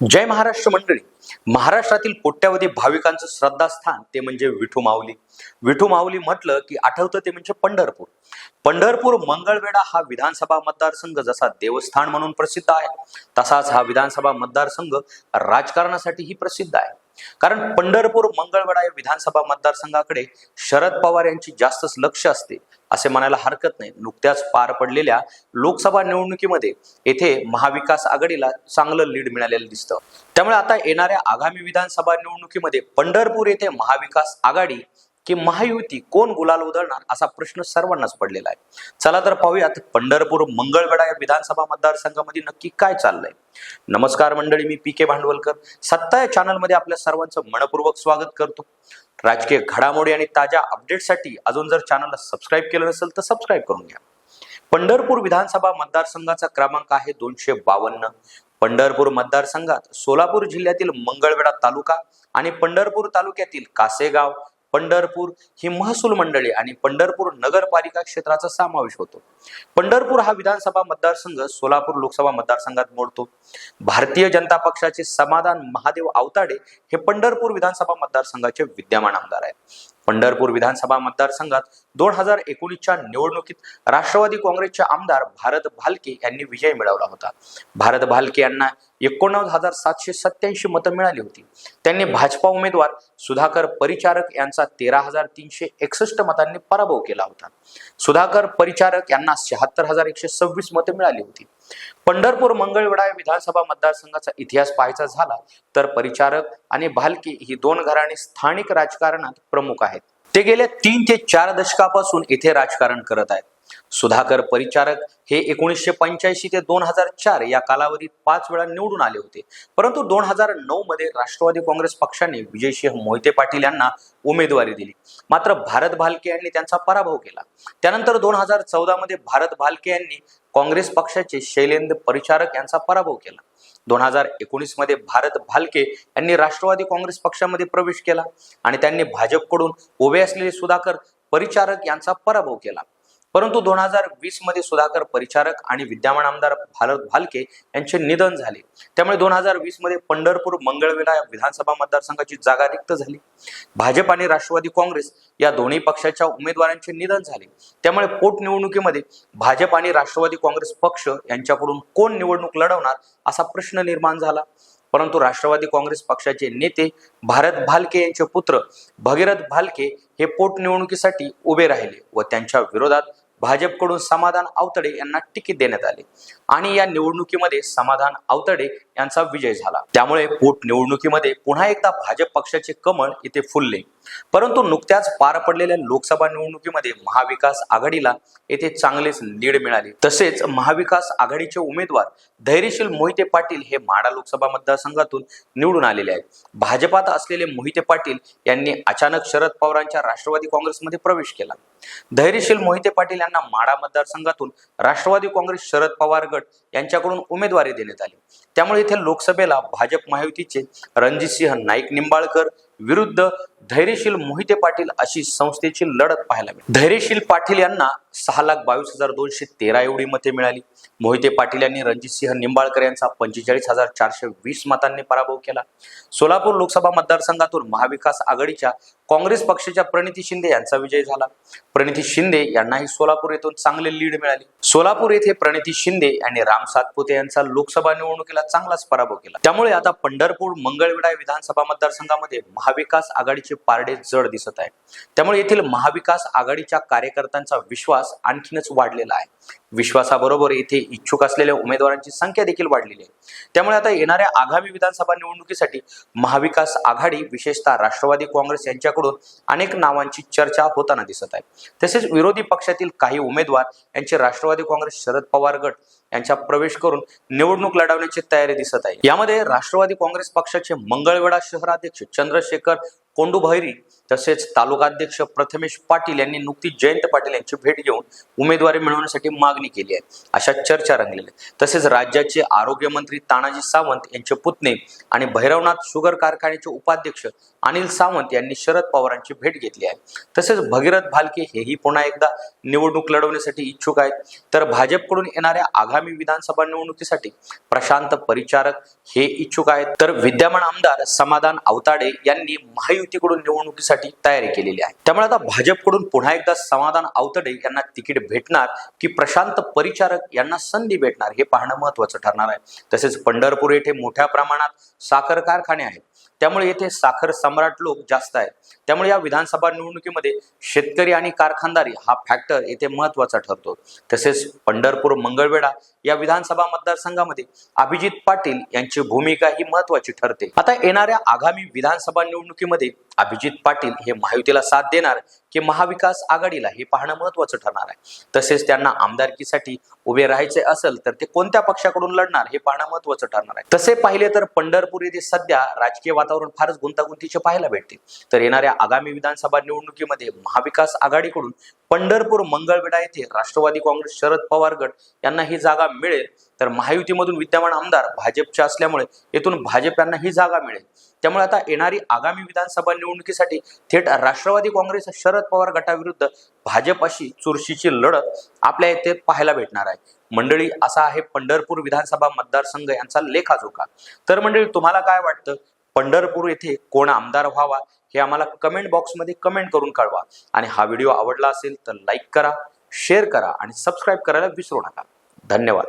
जय महाराष्ट्र मंडळी. महाराष्ट्रातील कोट्यावधी भाविकांचं श्रद्धास्थान ते म्हणजे विठू माऊली. विठू माऊली म्हटलं की आठवतं ते म्हणजे पंढरपूर. पंढरपूर मंगळवेढा हा विधानसभा मतदारसंघ जसा देवस्थान म्हणून प्रसिद्ध आहे तसाच हा विधानसभा मतदारसंघ राजकारणासाठीही प्रसिद्ध आहे. कारण पंढरपूर मंगळवेढा या विधानसभा मतदारसंघाकडे शरद पवार यांची जास्तच लक्ष असते असे म्हणायला हरकत नाही. नुकत्याच पार पडलेल्या लोकसभा निवडणुकीमध्ये येथे महाविकास आघाडीला चांगलं लीड मिळालेलं दिसतं. त्यामुळे आता येणाऱ्या आगामी विधानसभा निवडणुकीमध्ये पंढरपूर येथे महाविकास आघाडी की महायुती कोण गुलाल उधळणार असा प्रश्न सर्वांनाच पडलेला आहे. चला तर पाहूयात पंढरपूर मंगळवेढा या विधानसभा मतदारसंघामध्ये नक्की काय चाललंय. नमस्कार मंडळी मी पी के भांडवलकर. सत्ता या चॅनलमध्ये आपल्या सर्वांचं मनपूर्वक स्वागत करतो. राजकीय घडामोडी आणि ताज्या अपडेटसाठी अजून जर चॅनलला सबस्क्राईब केलं नसेल तर सबस्क्राईब करून घ्या. पंढरपूर विधानसभा मतदारसंघाचा क्रमांक आहे दोनशे बावन्न. पंढरपूर मतदारसंघात सोलापूर जिल्ह्यातील मंगळवेढा तालुका आणि पंढरपूर तालुक्यातील कासेगाव पंढरपूर ही महसूल मंडळे आणि पंढरपूर नगरपालिका क्षेत्राचा समावेश होतो. पंढरपूर हा विधानसभा मतदारसंघ सोलापूर लोकसभा मतदारसंघात मोडतो. भारतीय जनता पक्षाचे समाधान महादेव आवताडे हे पंढरपूर विधानसभा मतदारसंघाचे विद्यमान आमदार आहेत. पंढरपूर विधानसभा मतदारसंघात दोन हजार एकोणीसच्या निवडणुकीत राष्ट्रवादी काँग्रेसचे आमदार भारत भालके यांनी विजय मिळवला होता. भारत भालके यांना एकोणनव्वद हजार सातशे सत्याऐंशी मतं मिळाली होती. त्यांनी भाजपा उमेदवार सुधाकर परिचारक यांचा तेरा हजार तीनशे एकसष्ट मतांनी पराभव केला होता. सुधाकर परिचारक यांना शहात्तर हजार एकशे सव्वीस मते मिळाली होती. पंढरपूर मंगळवेढा विधानसभा मतदारसंघाचा इतिहास पाहायचा झाला तर परिचारक आणि भालकी ही दोन घराणे स्थानिक राजकारणात प्रमुख आहेत. ते गेल्या तीन ते चार दशकापासून इथे राजकारण करत आहेत. सुधाकर परिचारक हे एकोणीसशे पंच्याऐंशी ते दोन हजार चार या कालावधीत पाच वेळा निवडून आले होते. परंतु दोन हजार नऊ मध्ये राष्ट्रवादी काँग्रेस पक्षाने विजयसिंह मोहिते पाटील यांना उमेदवारी दिली. मात्र भारत भालके यांनी त्यांचा पराभव केला. त्यानंतर दोन हजार चौदा मध्ये भारत भालके यांनी काँग्रेस पक्षाचे शैलेंद्र परिचारक यांचा पराभव केला. दोन हजार एकोणीसमध्ये भारत भालके यांनी राष्ट्रवादी काँग्रेस पक्षामध्ये प्रवेश केला आणि त्यांनी भाजपकडून उभे असलेले सुधाकर परिचारक यांचा पराभव केला. परंतु दोन हजार वीसमध्ये सुधाकर परिचारक आणि विद्यमान आमदार भारत भालके यांचे निधन झाले. त्यामुळे दोन हजार वीसमध्ये पंढरपूर मंगळवेढा या विधानसभा मतदारसंघाची जागा रिक्त झाली. भाजप आणि राष्ट्रवादी काँग्रेस या दोन्ही पक्षाच्या उमेदवारांचे निधन झाले. त्यामुळे पोटनिवडणुकीमध्ये भाजप आणि राष्ट्रवादी काँग्रेस पक्ष यांच्याकडून कोण निवडणूक लढवणार असा प्रश्न निर्माण झाला. परंतु राष्ट्रवादी काँग्रेस पक्षाचे नेते भारत भालके यांचे पुत्र भगीरथ भालके हे पोटनिवडणुकीसाठी उभे राहिले व त्यांच्या विरोधात भाजपकडून समाधान अवतडे यांना तिकीट देण्यात आले. आणि या निवडणुकीमध्ये समाधान अवतडे यांचा विजय झाला. त्यामुळे पोटनिवडणुकीमध्ये पुन्हा एकदा भाजप पक्षाचे कमळ इथे फुलले. परंतु नुकत्याच पार पडलेल्या लोकसभा निवडणुकीमध्ये महाविकास आघाडीला येथे चांगलेच लीड मिळाली. तसेच महाविकास आघाडीचे उमेदवार धैर्यशील मोहिते पाटील हे माडा लोकसभा मतदारसंघातून निवडून आलेले आहेत. भाजपात असलेले मोहिते पाटील यांनी अचानक शरद पवारांच्या राष्ट्रवादी काँग्रेसमध्ये प्रवेश केला. धैर्यशील मोहिते पाटील यांना माडा मतदारसंघातून राष्ट्रवादी काँग्रेस शरद पवार गट यांच्याकडून उमेदवारी देण्यात आली. त्यामुळे इथे लोकसभेला भाजप महायुतीचे रणजितसिंह नाईक निंबाळकर विरुद्ध धैर्यशील मोहिते पाटील अशी संस्थेची लढत पाहायला मिळते. धैर्यशील पाटील यांना सहा लाख बावीस हजार दोनशे तेरा एवढी मते मिळाली. मोहिते पाटील यांनी रणजितसिंह निंबाळकर यांचा पंचेचाळीस हजार चारशे वीस मतांनी पराभव केला. सोलापूर लोकसभा मतदारसंघातून महाविकास आघाडीच्या काँग्रेस पक्षाच्या प्रणिती शिंदे यांचा विजय झाला. प्रणिती शिंदे यांनाही सोलापूर येथून चांगले लीड मिळाली. सोलापूर येथे प्रणिती शिंदे आणि राम सातपुते यांचा लोकसभा निवडणुकीला चांगलाच पराभव केला. त्यामुळे आता पंढरपूर मंगळवेढा विधानसभा मतदारसंघामध्ये महाविकास आघाडीचे पारडे जड दिसत आहे त्यामुळे येथील महाविकास आघाडीच्या कार्यकर्त्यांचा विश्वास आणखीनच वाढलेला आहे. विश्वासाबरोबर येथे इच्छुक असलेल्या उमेदवारांची संख्या देखील वाढलेली आहे. त्यामुळे आता येणाऱ्या आगामी विधानसभा निवडणुकीसाठी महाविकास आघाडी विशेषतः राष्ट्रवादी काँग्रेस यांच्याकडून अनेक नावांची चर्चा होताना दिसत आहे. तसेच विरोधी पक्षातील काही उमेदवार यांचे राष्ट्रवादी काँग्रेस शरद पवार गट यांच्या प्रवेश करून निवडणूक लढवण्याची तयारी दिसत आहे. यामध्ये राष्ट्रवादी काँग्रेस पक्षाचे मंगळवेढा शहराध्यक्ष चंद्रशेखर कोंडू भैरी तसेच तालुकाध्यक्ष प्रथमेश पाटील यांनी नुकतीच जयंत पाटील यांची भेट घेऊन उमेदवारी मिळवण्यासाठी मागणी केली आहे. अशा चर्चा रंगलेल्या तसेच राज्याचे आरोग्यमंत्री तानाजी सावंत यांचे पुतणे आणि भैरवनाथ शुगर कारखान्याचे उपाध्यक्ष अनिल सावंत यांनी शरद पवारांची भेट घेतली आहे. तसेच भगीरथ भालके हेही पुन्हा एकदा निवडणूक लढवण्यासाठी इच्छुक आहेत. तर भाजपकडून येणाऱ्या आगामी विधानसभा निवडणुकीसाठी प्रशांत परिचारक हे इच्छुक आहेत. तर विद्यमान आमदार समाधान अवताडे यांनी महायुतीकडून निवडणुकीसाठी तयारी केलेली आहे. त्यामुळे आता भाजपकडून पुन्हा एकदा समाधान आवतडे यांना तिकीट भेटणार की प्रशांत परिचारक यांना संधी भेटणार हे पाहणं महत्वाचं ठरणार आहे. तसेच पंढरपूर येथे मोठ्या प्रमाणात साखर कारखाने आहेत. त्यामुळे येथे साखर सम्राट लोक जास्त आहेत. त्यामुळे या विधानसभा निवडणुकीमध्ये शेतकरी आणि कारखानदारी हा फॅक्टर येथे महत्त्वाचा ठरतो. तसेच पंढरपूर मंगळवेढा या विधानसभा मतदारसंघामध्ये अभिजित पाटील यांची भूमिका ही महत्वाची ठरते. आता येणाऱ्या आगामी विधानसभा निवडणुकीमध्ये अभिजित पाटील हे महायुतीला साथ देणार की महाविकास आघाडीला हे पाहणं महत्वाचं ठरणार आहे. तसेच त्यांना आमदारकीसाठी उभे राहायचे असेल तर ते कोणत्या पक्षाकडून लढणार हे पाहणं महत्वाचं ठरणार आहे. तसे पाहिले तर पंढरपूर येथे सध्या राजकीय वातावरण फारच गुंतागुंतीचे पाहायला भेटते. तर येणाऱ्या आगामी विधानसभा निवडणुकीमध्ये महाविकास आघाडीकडून पंढरपूर मंगळवेढा येथे राष्ट्रवादी काँग्रेस शरद पवार गट यांना ही जागा मिळेल. तर महायुतीमधून विद्यमान आमदार भाजपचे असल्यामुळे येथून भाजप यांना ही जागा मिळेल. त्यामुळे आता येणारी आगामी विधानसभा निवडणुकीसाठी थेट राष्ट्रवादी काँग्रेस शरद पवार गटाविरुद्ध भाजप अशी चुरशीची लढत आपल्या येथे पाहायला भेटणार आहे. मंडळी असा आहे पंढरपूर विधानसभा मतदारसंघ यांचा लेखाजोखा. तर मंडळी तुम्हाला काय वाटतं? पंढरपूर येथे कोण आमदार व्हावा? हे आम्हाला कमेंट बॉक्समध्ये कमेंट करून कळवा. आणि हा व्हिडिओ आवडला असेल तर लाईक करा शेअर करा आणि सबस्क्राईब करायला विसरू नका. धन्यवाद.